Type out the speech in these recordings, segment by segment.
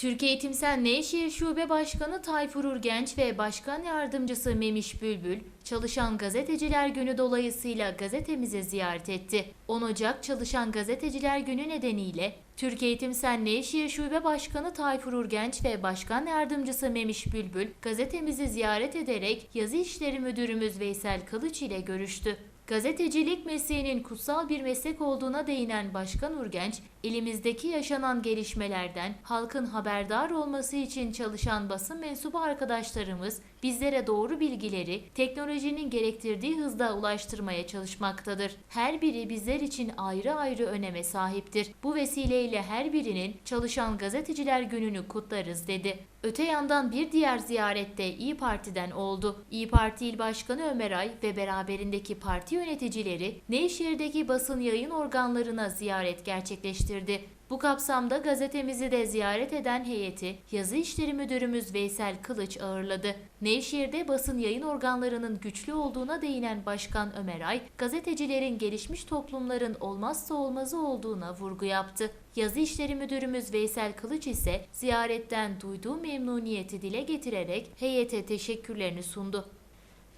Türkiye Eğitimsel Nevşehir Şube Başkanı Tayfur Urgenç ve Başkan Yardımcısı Memiş Bülbül, Çalışan Gazeteciler Günü dolayısıyla gazetemizi ziyaret etti. 10 Ocak Çalışan Gazeteciler Günü nedeniyle Türkiye Eğitimsel Nevşehir Şube Başkanı Tayfur Urgenç ve Başkan Yardımcısı Memiş Bülbül gazetemizi ziyaret ederek Yazı İşleri Müdürümüz Veysel Kılıç ile görüştü. Gazetecilik mesleğinin kutsal bir meslek olduğuna değinen Başkan Urgenç, elimizdeki yaşanan gelişmelerden halkın haberdar olması için çalışan basın mensubu arkadaşlarımız bizlere doğru bilgileri teknolojinin gerektirdiği hızda ulaştırmaya çalışmaktadır. Her biri bizler için ayrı ayrı öneme sahiptir. Bu vesileyle her birinin Çalışan Gazeteciler Günü'nü kutlarız dedi. Öte yandan bir diğer ziyarette İyi Parti'den oldu. İyi Parti İl Başkanı Ömer Ay ve beraberindeki parti yöneticileri Nevşehir'deki basın yayın organlarına ziyaret gerçekleştirdi. Bu kapsamda gazetemizi de ziyaret eden heyeti Yazı İşleri Müdürümüz Veysel Kılıç ağırladı. Nevşehir'de basın yayın organlarının güçlü olduğuna değinen Başkan Ömer Ay, gazetecilerin gelişmiş toplumların olmazsa olmazı olduğuna vurgu yaptı. Yazı İşleri Müdürümüz Veysel Kılıç ise ziyaretten duyduğu memnuniyeti dile getirerek heyete teşekkürlerini sundu.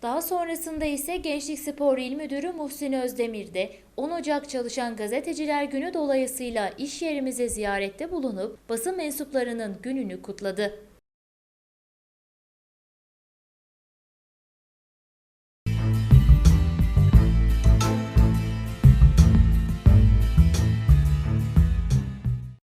Daha sonrasında ise Gençlik Spor İl Müdürü Muhsin Özdemir de 10 Ocak Çalışan Gazeteciler Günü dolayısıyla iş yerimize ziyarette bulunup basın mensuplarının gününü kutladı.